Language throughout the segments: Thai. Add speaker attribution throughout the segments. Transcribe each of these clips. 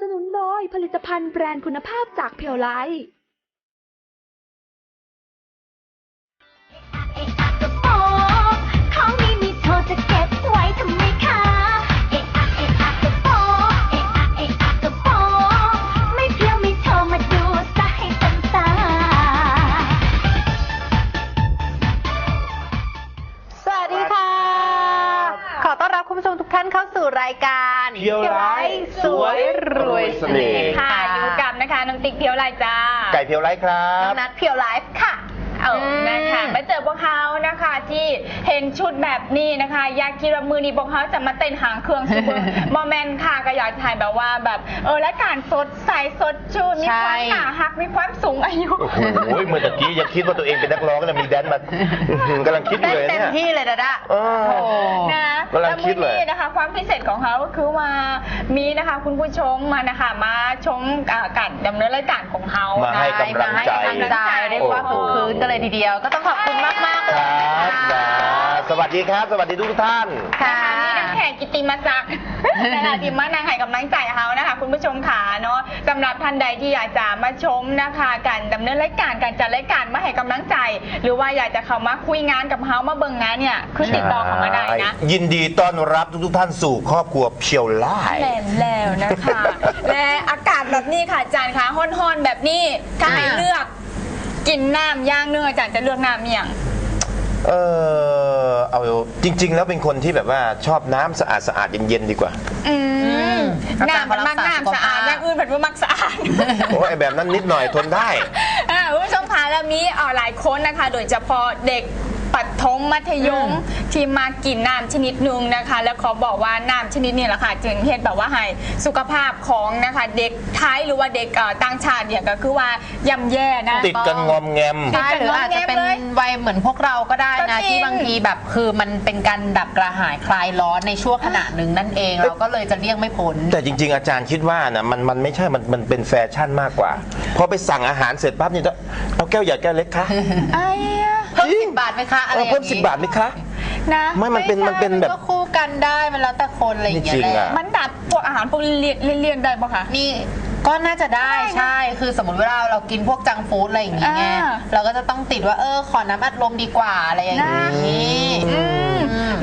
Speaker 1: สนุนโดยผลิตภัณฑ์แบรนด์คุณภาพจากเพียวไล
Speaker 2: เกท่า
Speaker 3: นเข้าสู่รายการ
Speaker 4: เพียวไลฟ์สวยรวยเสน่ห์
Speaker 5: ค่ะอยู่กับนะคะน้องติ๊กเพียวไลจ้า
Speaker 4: ไก่เพียวไลฟ์ครั
Speaker 3: น้อบงนัดเพียวไลฟ์ค่ะ
Speaker 5: เออ
Speaker 3: ม
Speaker 5: นะคะมาเจอพวกเขานะคะที่เห็นชุดแบบนี้นะคะอยากคิดว่ามือนี้พวกเขาจะมาเต้นหางเครื่องซูเปอร์โมเมนต์ค่ะก็อยากถ่ายแบบว่าแบบเออและการสดใสสดชื่นมีความ
Speaker 3: ใช่
Speaker 5: หนาหักมีความสูงอายุ
Speaker 4: โอ้โหเมื่อตะกี้ยังคิดว่าตัวเองเป็นนักร้องแล้วมีแดนมาอื้อหือกำลังคิดอ
Speaker 3: เต้
Speaker 4: ยู่
Speaker 3: น
Speaker 4: เลย
Speaker 3: เต็ม
Speaker 4: เนี่ย
Speaker 3: ที่เลยดาดา
Speaker 4: เออ
Speaker 3: โอ้
Speaker 5: นะ
Speaker 4: กำลังคิดเลย
Speaker 5: แวมื้อนี้นะคะ ความพิเศษของเขาก็คือว่ามีนะคะ คุณผู้ชมมานะคะมาชมอ่าการดำเนินรายการของเขา
Speaker 4: มาให้กำลังใจ
Speaker 3: มาให้กำลังใจเรียกว่า
Speaker 4: โอ้
Speaker 3: คึก
Speaker 4: โห
Speaker 3: คืนกันเลยทีเดียว ก็ต้องขอบคุณมากมากๆเล
Speaker 4: ค
Speaker 3: ย
Speaker 4: รับนะสวัสดีครับ สวัสดีทุกท่าน
Speaker 3: ค่ะ
Speaker 5: นะคะมีนัก แข่งกิตติมาศักดิ์นะคะทีมมานางให้กำลังใจเขานะคะ คุณผู้ชมขาเนาะสำหรับท่านใดที่อยากจะมาชมนะคะการดำเนินรายการการจัดรายการมาให้กำลังใจ หรือว่าอยากจะเข้ามาคุยงานกับเขามาเบิ่งงานเนี่ยคือติดต่อเข้ามาได้นะ
Speaker 4: ใช่ยินดีต้อนรับทุกๆท่านสู่ครอบครัวเพียวไลฟ์
Speaker 5: แหลมแล้วนะคะ และอากาศแบบนี้ค่ะอาจารย์คะฮ้อนๆแบบนี้ถ้าให้
Speaker 3: อ่า
Speaker 5: เลือก กินน้ำย่างเนื้ออาจารย์จะเลือกน้ำเมี่ยง
Speaker 4: เออ เอาจริง ๆ แล้วเป็นคนที่แบบว่าชอบน้ำสะอาดสะอาดๆเย็นๆดีกว่า
Speaker 5: อืม
Speaker 3: อาจารย์
Speaker 5: น้ำมันมัก
Speaker 3: เขารักษา
Speaker 5: น้ำสะอาด
Speaker 3: สุขภาพ
Speaker 5: อย่างอื่นเป็นว่ามักสะอาด
Speaker 4: โอ้ไอแบบนั้นนิดหน่อยทนได้
Speaker 5: อ่าคุณผู้ชมคะแล้วมีเอ่อหลายคนนะคะ โดยเฉพาะเด็ก ปัถมมัธยม ที่มากินน้ำชนิดหนึ่งนะคะ แล้วขอบอกว่าน้ำชนิดนี้แหละค่ะจึงเห็นแบบว่าให้สุขภาพของนะคะเด็กไทยหรือว่าเด็กเอ่อต่างชาติเนี่ยก็คือว่าย่ำแย่นะ
Speaker 4: ติดกันงอมแงม
Speaker 3: ใช่หรืออาจจะเป็นวัยเหมือนพวกเราก็ได้
Speaker 5: ก็
Speaker 3: นะ
Speaker 5: จริง
Speaker 3: ที่บางทีแบบคือมันเป็นการดับกระหายคลายร้อนในช่วงขณะหนึ่งนั่นเองเราก็เลยจะเลี่ยงไม่พ้น
Speaker 4: แต่จริง ๆ อาจารย์คิดว่านะมันมันไม่ใช่มันมันเป็นแฟชั่นมากกว่า พอไปสั่งอาหารเสร็จปั๊บนี่ก็เอาแก้วใหญ่แก้วเล็กคะ
Speaker 5: ไอ้อะ
Speaker 3: เพิ่ มสิบบาทไหมคะอะไร
Speaker 4: เอ
Speaker 3: อ
Speaker 4: อย่างเพิ่มสิบบาทไหมคะ
Speaker 5: นะ
Speaker 4: ไม่มันเป็นมันเป็นแบบ
Speaker 3: ก็คู่กันได้มันแล้วแต่คนอะไรอย่างเงี้ย
Speaker 4: จริงๆ
Speaker 3: แหละ
Speaker 4: อะ
Speaker 5: มันดับพวกอาหารพวกเลี่ยนเลี่ยนๆได้ปะคะ
Speaker 3: นี่ก็น่าจะได้
Speaker 5: ได้นะ
Speaker 3: ใช่ คือสมมติเวลาเรากินพวกจังฟู้ดอะไรอย่างเงี้ย
Speaker 5: อ่า
Speaker 3: เราก็จะต้องติดว่าเออขอน้ำอัดลมดีกว่าอะไรอย่าง
Speaker 5: นะ
Speaker 3: นี้
Speaker 5: อืม
Speaker 3: อืม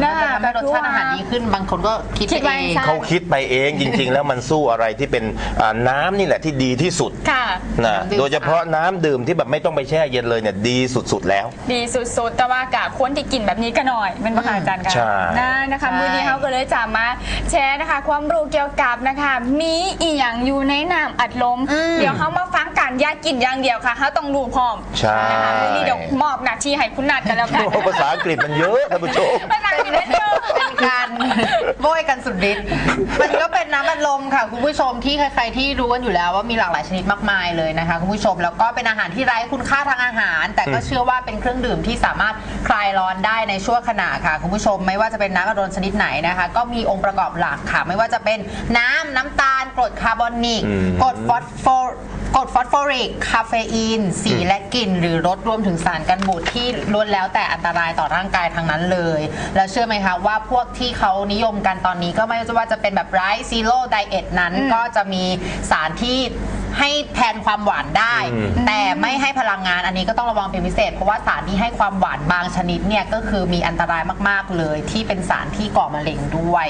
Speaker 5: นะ
Speaker 3: มันจะทำให้รสชาติอาหารดีขึ้นบางคนก็คิด
Speaker 5: คิด
Speaker 3: ไป
Speaker 5: ไว้
Speaker 3: เอง
Speaker 5: ใช่
Speaker 4: เขาคิดไปเองจริง ๆ แล้วมันสู้อะไรที่เป็นอ่าน้ำนี่แหละที่ดีที่สุด
Speaker 5: ค่ะ
Speaker 4: นะโดยเฉพาะน้ำดื่มที่แบบไม่ต้องไปแช่เย็นเลยเนี่ยดีสุดๆแล้ว
Speaker 5: ดีสุดๆ แต่ว่ากะคนที่กินแบบนี้ก็หน่อยเป็นประธานอาจารย์กัน
Speaker 4: ใช่
Speaker 5: นะนะคะ
Speaker 3: ใช่
Speaker 5: มือนี้เขาก็เลยจะมาแชร์นะคะ ความรู้เกี่ยวกับนะคะ มีอีหยังอยู่ในน้ำอัดลมเดี๋ยวเขามาฟังกันอยากินอย่างเดียวค่ะเขาต้องรู้พร้อม
Speaker 4: ใช่
Speaker 5: นะคะมือนี้เดี๋ยวมอบหน้าที่ให้คุณนัดกันแล้วกัน
Speaker 4: โอ้ภาษาอังกฤษมันเยอะท่านผู้ชม
Speaker 5: ภาษาอังกฤษไม่เจอ
Speaker 3: เป็นการโบยกันสุดฤทธิ์มันก็เป็นน้ำอัดลมค่ะ คุณผู้ชมที่ใครๆที่รู้กันอยู่แล้วว่ามีหลากหลายชนิดมากมายเลยนะคะคุณผู้ชมแล้วก็เป็นอาหารที่ไร้คุณค่าทางอาหาร แต่ก็เชื่อว่าเป็นเครื่องดื่มที่สามารถคลายร้อนได้ในช่วงขณะค่ะ คุณผู้ชมไม่ว่าจะเป็นน้ำอัดลมชนิดไหนนะคะ ก็มีองค์ประกอบหลักค่ะ ไม่ว่าจะเป็นน้ำน้ำตาลกรดคาร์บอนิก
Speaker 4: อืม
Speaker 3: กรดฟอสฟอร กรดฟอสฟอริก คาเฟอีน สีและกลิ่น หรือรสรวมถึงสารกันบูดที่ล้วนแล้วแต่อันตรายต่อร่างกายทางนั้นเลย แล้วเชื่อไหมคะว่าพวกที่เขานิยมกันตอนนี้ก็ไม่ว่าจะเป็นแบบไรซ์ซีโร่ไดเอทนั้นก็จะมีสารที่ ให้แทนความหวานได้
Speaker 4: อืม
Speaker 3: แต่ไม่ให้พลังงานอันนี้ก็ต้องระวังเป็นพิเศษ เพราะว่าสารที่ให้ความหวานบางชนิดเนี่ยก็คือมีอันตรายมากๆเลย ที่เป็นสารที่ก่อมะเร็งด้วย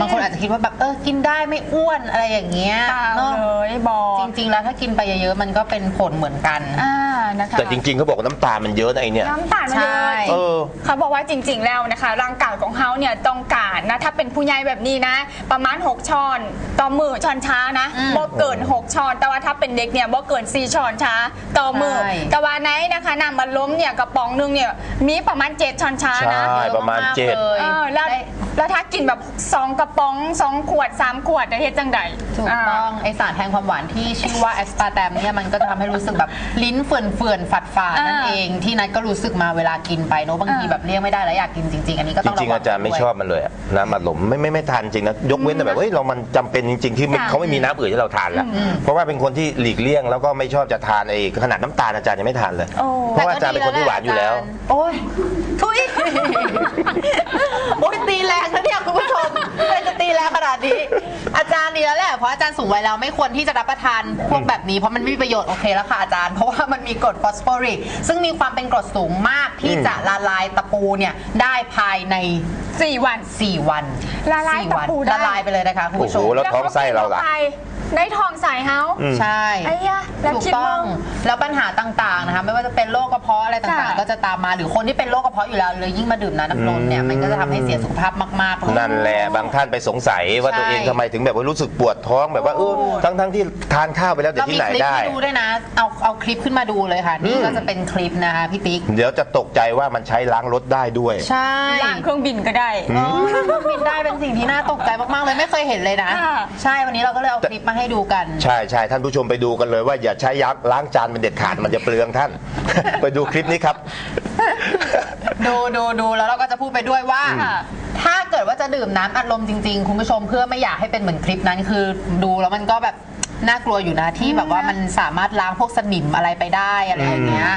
Speaker 3: บางคนอาจจะคิดว่าแบบเออกินได้ไม่อ้วนอะไรอย่างเงี้ย
Speaker 5: เปล่า
Speaker 3: เนอะ
Speaker 5: เลยบอก
Speaker 3: จริง ๆ แล้วถ้ากินไปเยอะๆมันก็เป็นผลเหมือนกัน
Speaker 5: อ่า นะคะ
Speaker 4: แต่จริงๆเขาบอกว่าน้ำตาลมันเยอะนะไอเนี่ย
Speaker 5: น้ำตาลมันเย
Speaker 3: ใช่
Speaker 5: อะ
Speaker 4: เออ
Speaker 5: เขาบอกว่าจริง ๆ แล้วนะคะ ร่างกายของเขาเนี่ยต้องการนะ ถ้าเป็นผู้ใหญ่แบบนี้นะ ประมาณ 6ช้อนต่อมือช้อนช้านะ
Speaker 3: อืม
Speaker 5: บ่เกิน 6ช้อน แต่ว่าถ้าเป็นเด็กเนี่ยบ่เกิน 4ช้อนช้าต่อมือ
Speaker 3: ใช่
Speaker 5: แต่ว่าไหนนะคะน้ำมันล้มเนี่ยกระป๋องหนึงเนี่ยมีประมาณ 7ช้อนช้านะ
Speaker 4: ใช่ประมาณ
Speaker 3: ยอ
Speaker 4: เจ็ด
Speaker 3: เลย
Speaker 5: เออแล้ว
Speaker 3: ได้
Speaker 5: แล้วถ้ากินแบบ2กระป๋อง2ขวด3ขวดจะเฮ็ดจังใด
Speaker 3: ถูกต้องไอสารแทนความหวานที่ชื่อว่าแอสปาร์แตมเนี่ยมันก็จะทำให้รู้สึกแบบลิ้นเเฟื่อนๆฝัดฝาดนั่น
Speaker 5: อ่า
Speaker 3: เองที่นัทก็รู้สึกมาเวลากินไปเนอะบางที
Speaker 5: อ่า
Speaker 3: แบบเลี่ยงไม่ได้แล้วอยากกินจริงๆ อันนี้ก็
Speaker 4: จ
Speaker 3: ต้องระ
Speaker 4: ริง
Speaker 3: วั
Speaker 4: ๆ
Speaker 3: ง
Speaker 4: อาจารย์ไม่
Speaker 3: ด้วย
Speaker 4: ชอบมันเลยอะน้ำอัดลมไม่ไม่ไม่ทานจริงนะยกเว้นแต่แบบเฮ้ยเรามันจำเป็นจริงๆ ที่ไม่
Speaker 5: ค่ะ
Speaker 4: เขาไม่มีน้ำอื่นให้เราทานแล้ว เพราะว่าเป็นคนที่หลีกเลี่ยงแล้วก็ไม่ชอบจะทานไอ้ขนาดน้ำตาลอาจารย์ยังไม่ทานเลย
Speaker 5: โอ้
Speaker 4: เพราะว่าอาจารย์เป็นคนที่หวานอยู่แล้ว
Speaker 3: โอ้ยทุย โอ้ยตีแรงนะเนี่ยคุณผู้ชมไม่จะตีแรงขนาดนี้ อาจารย์ดีแล้วแหละ เพราะอาจารย์สูงวัยแล้วไม่ควรที่จะรับประทานพวกแบบนี้เพราะมันไม่มีประโยชน์โอเคแล้วค่ะอาจารย์ เพราะว่ามันมีกรดฟอสฟอริก ซึ่งมีความเป็นกรดสูงมากที่จะละลายตะปูเนี่ยได้ภายใน
Speaker 5: สี่วัน
Speaker 3: 4 วัน
Speaker 5: ละลาย
Speaker 3: สี่
Speaker 5: ตะ
Speaker 3: วัน
Speaker 5: ปูได้
Speaker 3: ละลายไปเลยนะคะคุณ
Speaker 4: โอ้
Speaker 3: ผู้
Speaker 4: โห
Speaker 3: ชม
Speaker 4: แล้วท้องไส้เราล่ะ
Speaker 5: แล้วขกินข้ไป ได้ทองใส่เฮา
Speaker 3: ใช่
Speaker 5: ไอ้ยะแล้ว
Speaker 3: ถูก
Speaker 5: คิด
Speaker 3: ต้อ
Speaker 5: ว่าง
Speaker 3: แล้วปัญหาต่างๆนะคะไม่ว่าจะเป็นโรคกระเพาะอะไรต่าง
Speaker 5: ค่ะ
Speaker 3: ๆ ก็จะตามมาหรือคนที่เป็นโรคกระเพาะอยู่แล้วเลยยิ่งมาดื่มน้ำน้ำนมเนี่ยมันก็จะทำให้เสียสุขภาพมากๆเลย
Speaker 4: นั่นแหละบางท่านไปสงสัยว่า
Speaker 3: ใช่
Speaker 4: ตัวเองทำไมถึงแบบว่ารู้สึกปวดท้องแบบว่าเออ
Speaker 3: โอ้
Speaker 4: ทั้งทั้งๆที่ทานข้าวไปแล้วแต่
Speaker 3: เรา
Speaker 4: ที่
Speaker 3: มี
Speaker 4: ไหน
Speaker 3: คลิป
Speaker 4: ได้
Speaker 3: ให้ดูด้วยนะ เอาเอาคลิปขึ้นมาดูเลยค่ะ นี่ก็จะเป็นคลิปนะคะพี่ติ๊ก
Speaker 4: เดี๋ยวจะตกใจว่ามันใช้ล้างรถได้ด้วย
Speaker 3: ใช่
Speaker 5: ล่างเครื่องบินก็ได้
Speaker 3: อ๋อเครื่องบินได้เป็นสิ่งที่น่าตกใจมากๆเลยไม่เคยเห็นเลยนะ
Speaker 5: ค่ะ
Speaker 3: ใช่วันนี้เราก็เลยเอาคลิปมาให้ดูกัน
Speaker 4: ใช่ใช่ท่านผู้ชมไปดูกันเลยว่าอย่าใช้ยักษ์ล้างจานเป็นเด็ดขาดมันจะเปลืองท่าน ไปดูคลิปนี้ครับ
Speaker 3: ดูดูดูแล้วเราก็จะพูดไปด้วยว่า
Speaker 5: ค่ะ
Speaker 3: ถ้าเกิดว่าจะดื่มน้ำอัดลมจริง ๆ คุณผู้ชมเพื่อไม่อยากให้เป็นเหมือนคลิปนั้นคือดูแล้วมันก็แบบ น่ากลัวอยู่นะที่แบบว่ามันสามารถล้างพวกสนิมอะไรไปได้อะไรอย่างเงี้ย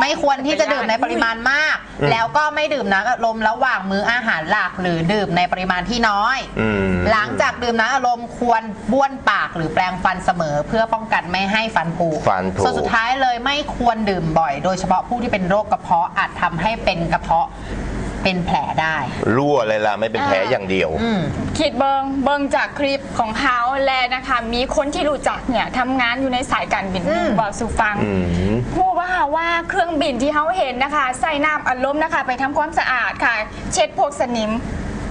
Speaker 3: ไม่ควรที่จะดื่มในปริมาณมาก
Speaker 4: อืม
Speaker 3: แล้วก็ไม่ดื่มน้ำอัดลมระหว่างมื้ออาหารหลักหรือดื่มในปริมาณที่น้อย
Speaker 4: อืม
Speaker 3: หลังจากดื่มน้ำอัดลมควรบ้วนปากหรือแปรงฟันเสมอ เพื่อป้องกันไม่ให้ฟันผุ
Speaker 4: ฟันผุ
Speaker 3: ส่วนสุดท้ายเลยไม่ควรดื่มบ่อย โดยเฉพาะผู้ที่เป็นโรคกระเพาะอาจทำให้เป็นกระเพาะ เป็นแผลได้
Speaker 4: รั่วเลยล่ะไม่เป็นแผลอย่างเดียว
Speaker 3: อืม
Speaker 5: คิดเบิงเบิงจากคลิปของเขาแลนะคะ มีคนที่รู้จักเนี่ยทำงานอยู่ในสายการบิน
Speaker 3: อืม
Speaker 5: บอกสู่ฟัง
Speaker 4: อืม
Speaker 5: พูดว่าว่าเครื่องบินที่เขาเห็นนะคะ ใส่น้ำอัดลมนะคะ ไปทำความสะอาดค่ะ เช็ดพวกสนิม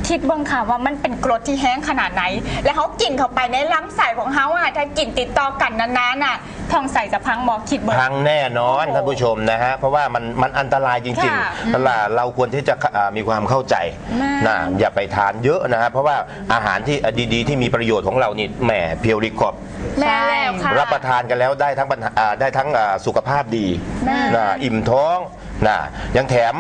Speaker 5: คิดเบิ่งค่ะว่ามันเป็นกรดที่แห้งขนาดไหน แล้วเขากินเข้าไปในลำไส้ของเขาอะถ้ากินติดต่อกันนานๆอะท้องใส่จะพังบอกคิดเบิ่ง
Speaker 4: พังแน่นอน
Speaker 5: โอ้โห
Speaker 4: ท่านผู้ชมนะฮะเพราะว่ามันมันอันตรายจริง
Speaker 5: ค่ะ
Speaker 4: ๆตลาดเราควรที่จะอ่ามีความเข้าใจ
Speaker 5: แม่
Speaker 4: นะอย่าไปทานเยอะนะฮะเพราะว่าอาหารที่ดีๆ ที่มีประโยชน์ของเรานี่แหมเพียวรีคอบ
Speaker 5: แม่แล้วค่ะ
Speaker 4: รับประทานกันแล้วได้ทั้งปัญหาอ่าได้ทั้งอ่าสุขภาพดี
Speaker 5: แม่
Speaker 4: นะอิ่มท้องนะยังแถม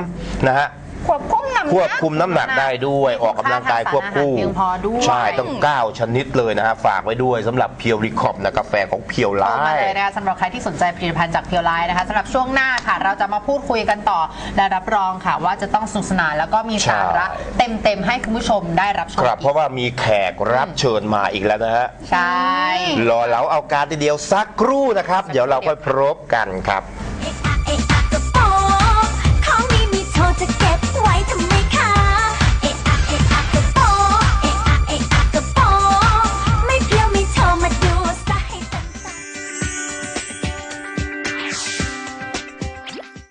Speaker 4: นะฮะ
Speaker 5: ควบคุมน้ำหนัก
Speaker 4: ควบคุมน้ำหนักได้ด้วยออกกำลังกายควบคู่
Speaker 3: เพียงพอด้วย
Speaker 4: ใช่ต้อง 9 ชนิดเลยนะฮะ ฝากไว้ด้วยสำหรับเพียวรีคอบนะกาแฟของเพียว
Speaker 3: โทร
Speaker 4: ไล
Speaker 3: มาเลยนะคะสำหรับใครที่สนใจผลิตภัณฑ์จากเพียวไลน์นะคะสำหรับช่วงหน้าค่ะ เราจะมาพูดคุยกันต่อและรับรองค่ะ ว่าจะต้องสนุกสนานแล้วก็มีสาระเต็มๆให้คุณผู้ชมได้รับชม
Speaker 4: ครับเพราะว่ามีแขกรับเชิญมาอีกแล้วนะฮะ
Speaker 3: ใช่
Speaker 4: รอเราเอาการทีเดียวสักครู่นะครับ เดี๋ยวเราค่อยพบกันครับ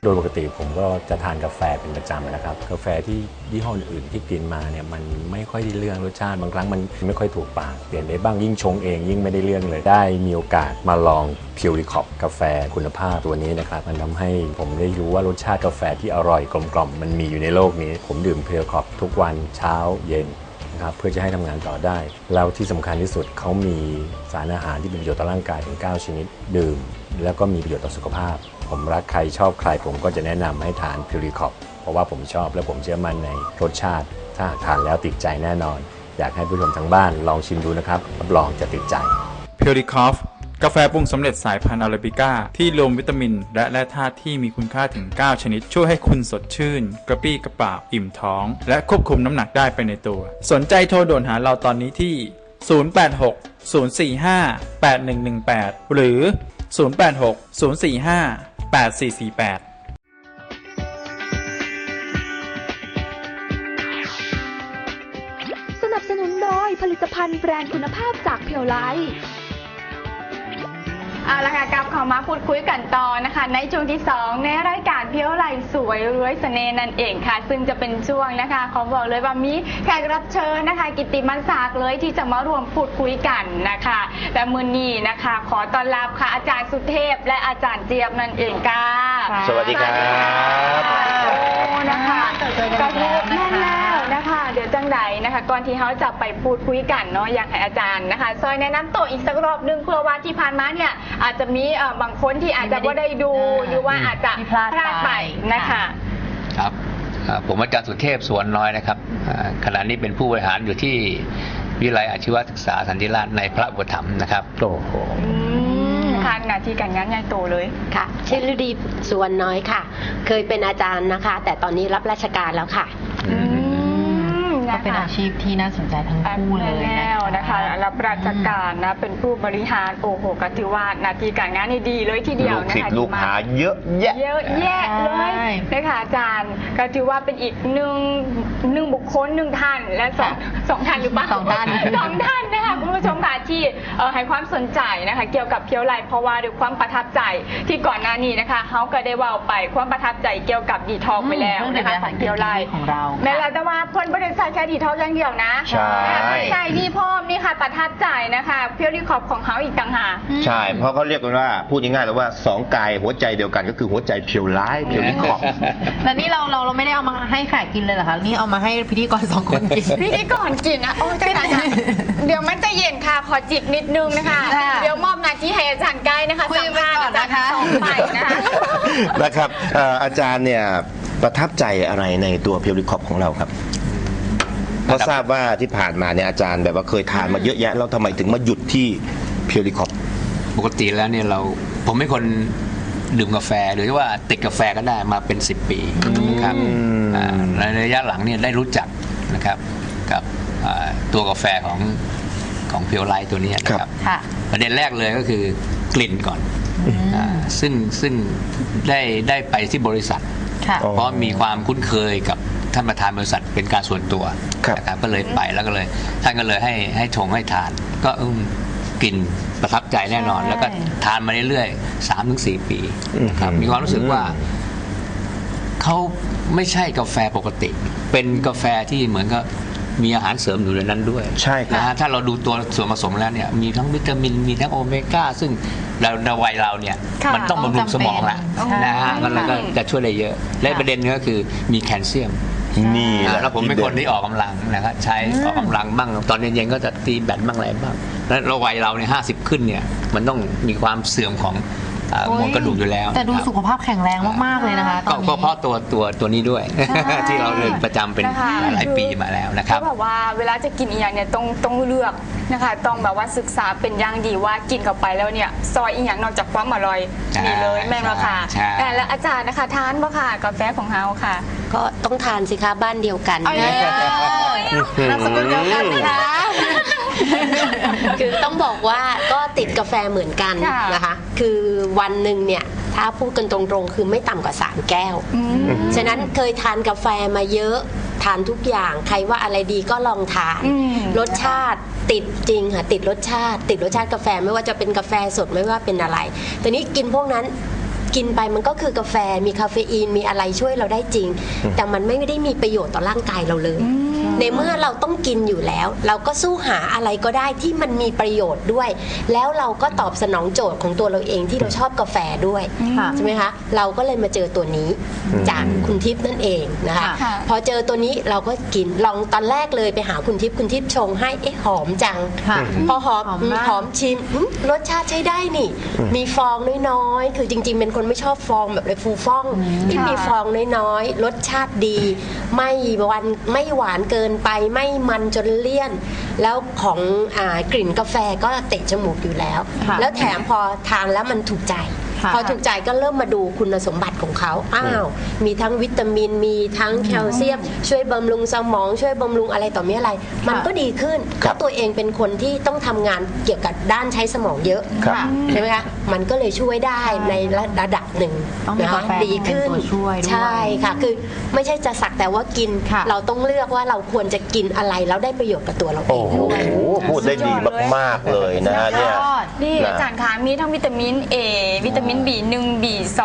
Speaker 2: โดย
Speaker 6: ปกติผมก็จะทานกาแฟเป็นประจำนะครับ กาแฟที่ยี่ห้ออื่นที่กินมาเนี่ยมันไม่ค่อยได้เรื่องรสชาติบางครั้งมันไม่ค่อยถูกปากเปลี่ยนไปบ้างยิ่งชงเองยิ่งไม่ได้เรื่องเลย ได้มีโอกาสมาลองพิวริคอปกาแฟคุณภาพตัวนี้นะครับ มันทำให้ผมได้รู้ว่ารสชาติกาแฟที่อร่อยกลมกล่อมมันมีอยู่ในโลกนี้ ผมดื่มพิวริคอปทุกวันเช้าเย็นนะครับเพื่อจะให้ทำงานต่อได้ แล้วที่สำคัญที่สุดเขามีสารอาหารที่เป็นประโยชน์ต่อร่างกายถึง9ชนิดดื่ม แล้วก็มีประโยชน์ต่อสุขภาพ ผมรักใครชอบใครผมก็จะแนะนำให้ทานพิริคอปเพราะว่าผมชอบและผมเชื่อมั่นในรสชาติ ถ้าทานแล้วติดใจแน่นอน อยากให้ผู้ชมทางบ้านลองชิมดูนะครับรับรองจะติดใจ
Speaker 7: เพียวริคอฟกาแฟปรุงสำเร็จสายพันธุ์อาราบิก้า ที่รวมวิตามิน และแร่ธาตุที่มีคุณค่าถึง 9 ชนิด ช่วยให้คุณสดชื่น กระปี้กระเป๋าอิ่มท้อง และควบคุมน้ำหนักได้ไปในตัว สนใจโทรด่วนหาเราตอนนี้ที่ 086 045 8118 หรือ 086 045 8448
Speaker 1: สนับสนุนโดยผลิตภัณฑ์แบรนด์คุณภาพจากเพียวไลท์
Speaker 5: เอาละค่ะกลับเข้ามาพูดคุยกันต่อนะคะ ในช่วงที่ 2 ในรายการเพียวไหล สวยรวยเสน่ห์นั่นเองค่ะ ซึ่งจะเป็นช่วงนะคะ ขอบอกเลยว่ามีแขกรับเชิญนะคะ กิตติมันศักดิ์เลยที่จะมารวมพูดคุยกันนะคะและมือนี้นะคะ ขอต้อนรับค่ะอาจารย์สุเทพ และอาจารย์เจี๊ยบนั่นเองค่ะ
Speaker 4: สวัสดีครับ
Speaker 5: โอ้นะคะ
Speaker 3: เจอกันอีกแล้ว นะคะ
Speaker 5: แน่นแล้วนะคะเดี๋ยวจังใดนะคะนะคะก่อนที่เขาจะไปพูดคุยกันเนาะอยากให้อาจารย์นะคะซอยแนะนำตัวอีกสักรอบหนึงเพื่อว่าที่ผ่านมาเนี่ยอาจจะมีเอ่อบางคนที่อาจจะไม่ได้ดู
Speaker 3: อ่า
Speaker 5: หรือว่าอาจจะ
Speaker 3: ที่พลาดไป
Speaker 5: ไปนะคะ
Speaker 3: ค่ะ
Speaker 8: ครับอ่าผมอาจารย์สุเทพสวนน้อยนะครับอ่าขณะนี้เป็นผู้บริหารอยู่ที่วิทยาลัยอาชีวศึกษาสันติราชในพระอุปถัมภ์นะครับ
Speaker 4: โอ้โห
Speaker 5: อืมค่ะหน้าที่การงานใหญ่โตเลย
Speaker 9: ค่ะชื่อฤดีสุวรรณน้อยค่ะ เคยเป็นอาจารย์นะคะ แต่ตอนนี้รับราชการแล้วค่ะ
Speaker 5: อืม
Speaker 3: ก็
Speaker 5: นะ
Speaker 3: เป็น
Speaker 5: คะ
Speaker 3: อาชีพที่น่าสนใจทั้งคู่เลย
Speaker 5: แน่วนะคะรับราชการนะเป็นผู้บริหารโอ้โหก็ถือว่าหนาทีการงานนี่ดีเลยทีเดียว
Speaker 4: ลูก
Speaker 5: นะ
Speaker 4: ศิษ
Speaker 5: คะ
Speaker 4: ย์ลูก
Speaker 5: ดีม
Speaker 4: หาเยอะแยะ
Speaker 5: เยอะแยะเลยนะคะอาจารย์ก็ถือว่าเป็นอีกหนึ่งหนึ่งบุคคลหนึ่งท่านและสองสองท่านหรือเปล่า
Speaker 3: สองท่าน
Speaker 5: สองท่านนะคะคุณผู้ชมค่ะที่เอ่อให้ความสนใจนะคะเกี่ยวกับเพียวไลเพราะว่าด้วยความประทับใจที่ก่อนหน้านี้นะคะเขาก็ได้เว่าไปความประทับใจเกี่ยวกับดีทอกไปแล้วนะคะของเพียวไล
Speaker 3: ของเรา
Speaker 5: แม้แต่ว่าเพิ่นไม่ได้ใส่แค่ดีทอกอย่างเดียวนะ
Speaker 4: ใช่
Speaker 5: ใช่นี่พ่อมนี่ค่ะประทับใจนะคะเพียวรีคอปของเขาอีกต่างหาก
Speaker 4: ใช่ เพราะเขาเรียกกันว่าพูดง่ายๆแล้วว่าสองกายหัวใจเดียวกันก็คือหัวใจเพียวร้ายเพียวนิคอป
Speaker 3: แล้วนี่เราเราเราไม่ได้เอามาให้แขกกินเลยเหรอคะ นี่เอามาให้พิธีกรสองคนกิน
Speaker 5: พี่นี่ก่อนกินนะ โอ้ยจะตายค่ะเดี๋ยวมันจะเย็นค่ะ ขอจิบนิดนึงนะคะ
Speaker 3: ค่ะ
Speaker 5: เดี๋ยวมอบหน้าที่ให้อาจารย์ใกล้นะคะ
Speaker 3: คุยไปก่อนนะคะ
Speaker 5: สัมภาษณ์อาจารย์สองไปนะคะ
Speaker 4: นะครับเอ่ออาจารย์เนี่ยประทับใจอะไรในตัวเพียวริคอปของเราครับ เพราะทราบว่าที่ผ่านมาเนี่ยอาจารย์แบบว่าเคยทานมาเยอะแยะแล้วทำไมถึงมาหยุดที่เพียวริคอป
Speaker 8: ปกติแล้วเนี่ยเราผมเป็นคนดื่มกาแฟหรือว่าติดกาแฟก็ได้มาเป็น 10 ปีนะครับอ่าในระยะหลังเนี่ยได้รู้จักนะครับกับอ่าตัวกาแฟของของเพียวไลท์ตัวเนี้ยนะครับ
Speaker 3: ค่ะ
Speaker 8: ประเด็นแรกเลยก็คือกลิ่นก่อนอ่าซึ่งซึ่งได้ได้ไปที่บริษัท
Speaker 3: ค่ะ
Speaker 4: อ๋อ
Speaker 8: เพราะมีความคุ้นเคยกับ ท่านประธานบริษัทเป็นการส่วนตัว
Speaker 4: ครับ
Speaker 8: นะครับก็เลยไปแล้วก็เลย ท่านก็เลยให้ให้ชงให้ทาน ก็อืมกลิ่นประทับใจแน่นอน
Speaker 3: ใช่
Speaker 8: แล้วก็ทานมาเรื่อยๆสามถึงสี่ปีนะครับมีความรู้สึกว่า เขาไม่ใช่กาแฟปกติ เป็นกาแฟที่เหมือนกับมีอาหารเสริมอยู่ในนั้นด้วย
Speaker 4: ใช่ครับ
Speaker 8: นะฮะถ้าเราดูตัวส่วนผสมแล้วเนี่ย มีทั้งวิตามิน มีทั้งโอเมก้า ซึ่งเราในวัยเราเนี่ย
Speaker 5: ค่ะ
Speaker 8: มันต้องบำรุงสมองแหละ
Speaker 3: ต้องจำเป็น
Speaker 8: นะฮะ
Speaker 5: ใช่
Speaker 8: แล้วก็
Speaker 5: ค่ะ
Speaker 8: จะช่วยได้เยอะ และประเด็นก็คือมีแคลเซียม
Speaker 4: นี่แหละ
Speaker 8: แล้วผมเป็นคนที่ออกกำลังนะครับใช้ออกกำลังบ้างตอนเย็นๆก็จะตีแบดบ้างอะไรบ้างแล้วเราวัยเราเนี่ยห้าสิบขึ้นเนี่ยมันต้องมีความเสื่อมของ อ่ามวลกระดูกอยู่แล้ว
Speaker 3: แต่ดู
Speaker 8: นะครับ
Speaker 3: สุขภาพแข็งแรงมาก ๆ เลยนะคะต
Speaker 8: ก็
Speaker 3: อนนี้
Speaker 8: ก็เพราะตัวตัวตัวนี้ด้วยที่เราเรียนประจำเป็น
Speaker 5: นะคะ
Speaker 8: หลายปีมาแล้วนะครับ
Speaker 5: ก็แบบว่าเวลาจะกินอีกอย่างเนี่ยต้องต้องเลือกนะคะ ต้องแบบว่าศึกษาเป็นอย่างดีว่ากินเข้าไปแล้วเนี่ย ซอยอีกอย่างนอกจากความอร่อย
Speaker 8: ใช่
Speaker 5: มีเลยแม่นราคา
Speaker 8: ใช่
Speaker 5: แล้วอาจารย์นะคะทานบ่ค่ะกาแฟของเฮาค่ะ
Speaker 9: ก็ต้องทานสิคะบ้านเดียวกัน
Speaker 5: เอาอีกแล้ว
Speaker 3: นามสกุลเดียวกันนะคะ
Speaker 9: คือต้องบอกว่าก็ติดกาแฟเหมือนกัน
Speaker 5: ค่ะ
Speaker 9: นะคะ คือวันหนึ่งเนี่ยถ้าพูดกันตรงๆ คือไม่ต่ำกว่า 3 แก้ว ฉะนั้นเคยทานกาแฟมาเยอะทานทุกอย่างใครว่าอะไรดีก็ลองทาน
Speaker 5: อืม
Speaker 9: รสชาติติดจริงค่ะติดรสชาติ ติดรสชาติกาแฟไม่ว่าจะเป็นกาแฟสดไม่ว่าเป็นอะไร แต่นี้กินพวกนั้นกินไปมันก็คือกาแฟมีคาเฟอีนมีอะไรช่วยเราได้จริง แต่มันไม่ได้มีประโยชน์ต่อร่างกายเราเลย ในเมื่อเราต้องกินอยู่แล้ว เราก็สู้หาอะไรก็ได้ที่มันมีประโยชน์ด้วย แล้วเราก็ตอบสนองโจทย์ของตัวเราเองที่เราชอบกาแฟด้วย
Speaker 3: ค่ะ
Speaker 9: ใช่ไหมคะเราก็เลยมาเจอตัวนี้จากคุณทิพย์นั่นเองนะคะ
Speaker 5: ค่ะ
Speaker 9: พอเจอตัวนี้เราก็กินลองตอนแรกเลยไปหาคุณทิพย์คุณทิพย์ชงให้เอ๊ะหอมจัง
Speaker 3: ค่ะ
Speaker 9: พอหอม
Speaker 3: หอมมาก
Speaker 9: หอมชิมอืมรสชาติใช้ได้นี่ มีฟองน้อยๆ คือจริง ๆ เป็นคนไม่ชอบฟองแบบเลยฟูฟ่องที่มีฟองน้อยๆ รสชาติดี ไม่หวานไม่หวานเกินไปไม่มันจนเลี่ยน แล้วของอากลิ่นกาแฟก็เตะจมูกอยู่แล้ว
Speaker 3: ค่ะ
Speaker 9: แล้วแถมพอทานแล้วมันถูกใจ
Speaker 3: ค่ะ
Speaker 9: พอถูกใจก็เริ่มมาดูคุณสมบัติของเขาอ้าวมีทั้งวิตามินมีทั้งแคลเซียม ช่วยบำรุงสมอง ช่วยบำรุงอะไรต่อมีอะไร มันก็ดีขึ้น
Speaker 4: ครั
Speaker 9: แล้
Speaker 4: บ
Speaker 9: วตัวเองเป็นคนที่ต้องทำงานเกี่ยวกับด้านใช้สมองเยอะ
Speaker 4: ครับ
Speaker 9: ใช่ไหมคะมันก็เลยช่วยได้ในระดับหนึ่ง
Speaker 3: ต้องมี
Speaker 9: นะคะ
Speaker 3: กาแฟ
Speaker 9: ดีขึ้น
Speaker 3: เป็นตัวช่วยด้วย
Speaker 9: ใช่ค่ะคือไม่ใช่จะสักแต่ว่ากิน
Speaker 3: ค่ะ
Speaker 9: เราต้องเลือกว่าเราควรจะกินอะไรแล้วได้ประโยชน์กับตัวเราเอ
Speaker 4: โอ้
Speaker 9: ง
Speaker 4: โห
Speaker 9: ด้วย
Speaker 4: พูดได้ดีมากๆเลยนะฮะเนี่ย
Speaker 5: นี่
Speaker 4: นะ
Speaker 5: อาจารย์คะมีทั้งวิตามิน A วิตามินนบีหนึ่งบีส